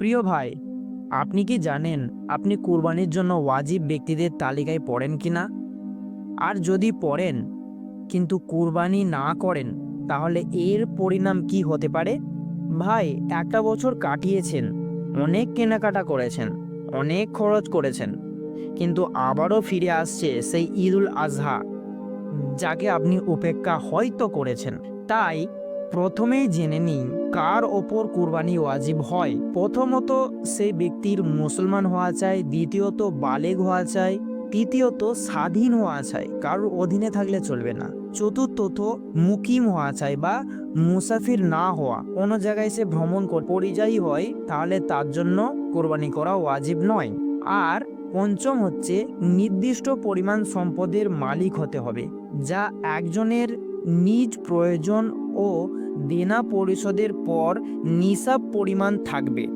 প্রিয় ভাই, আপনি কি জানেন আপনি কুরবানির জন্য ওয়াজিব ব্যক্তিদের তালিকায় পড়েন কি না? আর যদি পড়েন, কিন্তু কুরবানি না করেন, তাহলে এর পরিণাম কি হতে পারে? ভাই, একটা বছর কাটিয়েছেন, অনেক কেনাকাটা করেছেন, অনেক খরচ করেছেন, কিন্তু আবারও ফিরে আসছে সেই ঈদুল আজহা, যাকে আপনি উপেক্ষা হয়তো করেছেন। তাই প্রথমেই জেনে নিন কার ওপর কুরবানি ওয়াজিব হয়। প্রথমত, সেই ব্যক্তির মুসলমান হওয়া চাই, দ্বিতীয়ত, বালেগ হওয়া চাই, তৃতীয়ত, স্বাধীন হওয়া চাই, কারোর অধীনে থাকলে চলবে না। চতুর্থত, মুকিম হওয়া চাই বা মুসাফির না হওয়া। কোনো জায়গায় সে ভ্রমণ পরিযায়ী হয়, তাহলে তার জন্য কোরবানি করা ওয়াজিব নয়। আর পঞ্চম হচ্ছে, নির্দিষ্ট পরিমাণ সম্পদের মালিক হতে হবে, যা একজনের নিজ প্রয়োজন ও দেনা পরিশোধের পর নিসাব পরিমাণ থাকবে।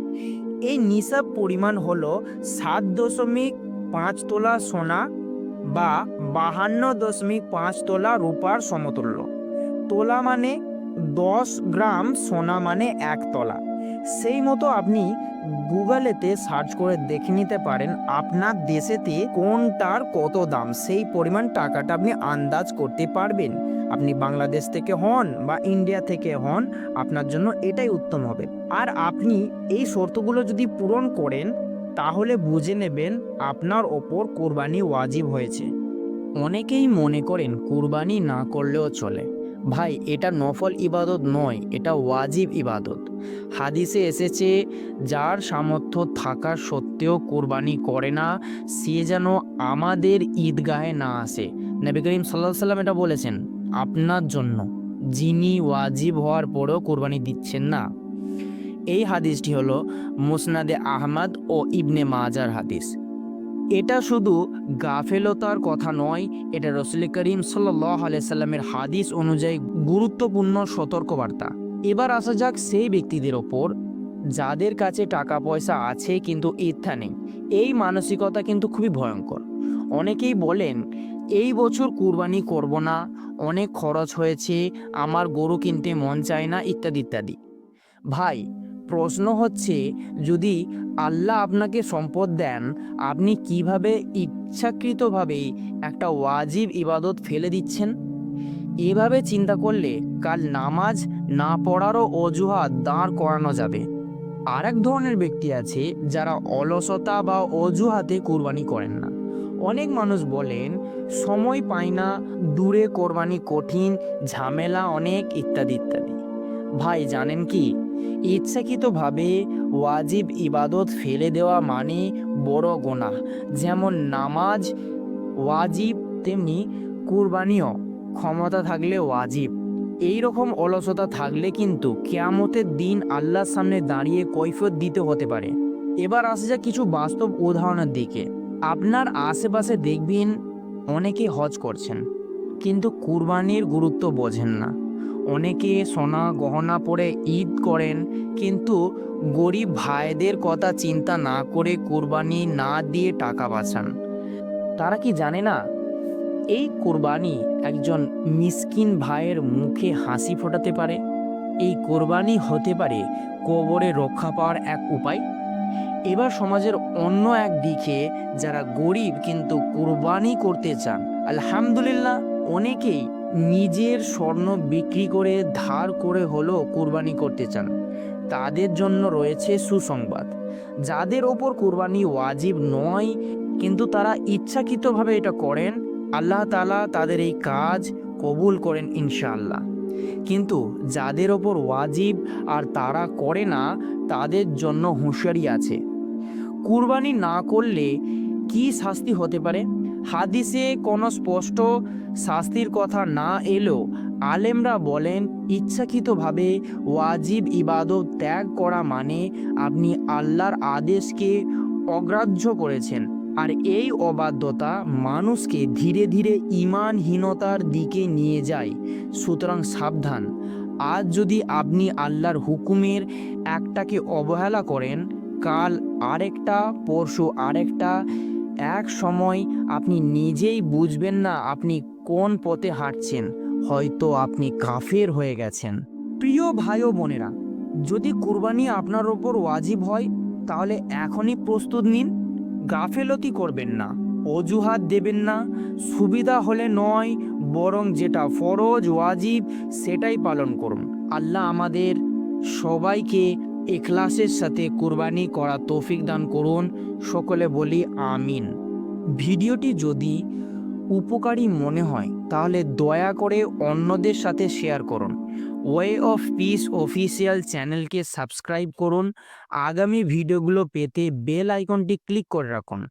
এই নিসাব পরিমাণ হল সাত দশমিক পাঁচ তোলা সোনা বা বাহান্ন দশমিক পাঁচ তোলা রূপার সমতুল্য। তোলা মানে দশ গ্রাম, সোনা মানে এক তোলা। সেই মতো আপনি গুগলেতে সার্চ করে দেখে নিতে পারেন আপনার দেশেতে কোনটার কত দাম। সেই পরিমাণ টাকাটা আপনি আন্দাজ করতে পারবেন। আপনি বাংলাদেশ থেকে হন বা ইন্ডিয়া থেকে হন, আপনার জন্য এটাই উত্তম হবে। আর আপনি এই শর্তগুলো যদি পূরণ করেন, তাহলে বুঝে নেবেন আপনার ওপর কোরবানি ওয়াজিব হয়েছে। অনেকেই মনে করেন কুরবানি না করলেও চলে। ভাই, এটা নফল ইবাদত নয়, এটা ওয়াজিব ইবাদত। হাদিসে এসেছে, যার সামর্থ্য থাকা সত্ত্বেও কোরবানি করে না, সে যেন আমাদের ঈদগাহে না আসে। নবী করিম সাল্লাহ সাল্লাম এটা বলেছেন। আপনার জন্য, যিনি ওয়াজিব হওয়ার পরেও কোরবানি দিচ্ছেন না। এই হাদিসটি হলো মুসনাদে আহমদ ও ইবনে মাজার হাদিস। এটা শুধু গাফেলতার কথা নয়, এটা রসুল করিম সাল্লাহ সাল্লামের হাদিস অনুযায়ী গুরুত্বপূর্ণ সতর্কবার্তা। এবার আসা যাক সেই ব্যক্তিদের ওপর, যাদের কাছে টাকা পয়সা আছে কিন্তু ইচ্ছা নেই। এই মানসিকতা কিন্তু খুবই ভয়ঙ্কর। অনেকেই বলেন এই বছর কুরবানি করব না, অনেক খরচ হয়েছে, আমার গরু কিনতে মন চায় না, ইত্যাদি ইত্যাদি। ভাই, প্রশ্ন হচ্ছে, যদি আল্লাহ আপনাকে সম্পদ দেন, আপনি কীভাবে ইচ্ছাকৃতভাবে একটা ওয়াজিব ইবাদত ফেলে দিচ্ছেন? এভাবে চিন্তা করলে কাল নামাজ না পড়ারও অজুহাত দাঁড় করানো যাবে। আর এক ধরনের ব্যক্তি আছে যারা অলসতা বা অজুহাতে কোরবানি করেন না। অনেক মানুষ বলেন, সময় পায় না, দূরে কোরবানি কঠিন, ঝামেলা অনেক, ইত্যাদি ইত্যাদি। ভাই, জানেন কি? ইচ্ছাকৃতভাবে ওয়াজিব ইবাদত ফেলে দেওয়া মানে বড় গোনা যেমন নামাজ ওয়াজিব, তেমনি কুরবানিও ক্ষমতা থাকলে ওয়াজিব। এই রকম অলসতা থাকলে কিন্তু কেয়ামতের দিন আল্লাহর সামনে দাঁড়িয়ে কৈফত দিতে হতে পারে। এবার আসে যাক কিছু বাস্তব উদাহরণের দিকে। আপনার আশেপাশে দেখবেন অনেকে হজ করছেন, কিন্তু কুরবানির গুরুত্ব বোঝেন না। অনেকে সোনা গহনা পরে ঈদ করেন, কিন্তু গরিব ভাইদের কথা চিন্তা না করে কোরবানি না দিয়ে টাকা বাঁচান। তারা কি জানে না, এই কোরবানি একজন মিসকিন ভাইয়ের মুখে হাসি ফোটাতে পারে? এই কোরবানি হতে পারে কবরে রক্ষা পাওয়ার এক উপায়? এবার সমাজের অন্য এক দিকে যারা গরিব কিন্তু কোরবানি করতে চান, আলহামদুলিল্লাহ অনেকেই নিজের স্বর্ণ বিক্রি করে ধার করে হলেও কোরবানি করতে চান। তাদের জন্য রয়েছে সুসংবাদ। যাদের ওপর কোরবানি ওয়াজিব নয়, কিন্তু তারা ইচ্ছাকৃতভাবে এটা করেন, আল্লাহ তালা তাদের এই কাজ কবুল করেন ইনশাআল্লাহ। কিন্তু যাদের ওপর ওয়াজিব আর তারা করে না, তাদের জন্য হুঁশিয়ারি আছে। কুরবানি না করলে কি শাস্তি হতে পারে? হাদিসে কোনো স্পষ্ট শাস্তির কথা না এলেও আলেমরা বলেন, ইচ্ছাকৃতভাবে ওয়াজিব ইবাদত ত্যাগ করা মানে আপনি আল্লাহর আদেশকে অগ্রাহ্য করেছেন। আর এই অবাধ্যতা মানুষকে ধীরে ধীরে ইমানহীনতার দিকে নিয়ে যায়। সুতরাং সাবধান। আজ যদি আপনি আল্লাহর হুকুমের একটাকে অবহেলা করেন কাল আরেকটা, পরশু আরেকটা। এক সময় আপনি নিজেই বুঝবেন না আপনি কোন পথে হাঁটছেন। হয়তো আপনি কাফের হয়ে গেছেন। প্রিয় ভাই ও বোনেরা, যদি কুরবানি আপনার ওপর ওয়াজিব হয়, তাহলে এখনই প্রস্তুত নিন। গাফেলতি করবেন না, অজুহাত দেবেন না, সুবিধা হলে নয়, বরং যেটা ফরজ, ওয়াজিব, সেটাই পালন করুন। আল্লাহ আমাদের সবাইকে এখলাসের সাথে কুরবানি করা তৌফিক দান করুন। সকলে বলি আমিন। ভিডিওটি যদি উপকারী মনে হয়, তাহলে দয়া করে অন্যদের সাথে শেয়ার করুন। ওয়ে অফ পিস অফিসিয়াল চ্যানেলকে সাবস্ক্রাইব করুন। আগামী ভিডিওগুলো পেতে বেল আইকনটি ক্লিক করে রাখুন।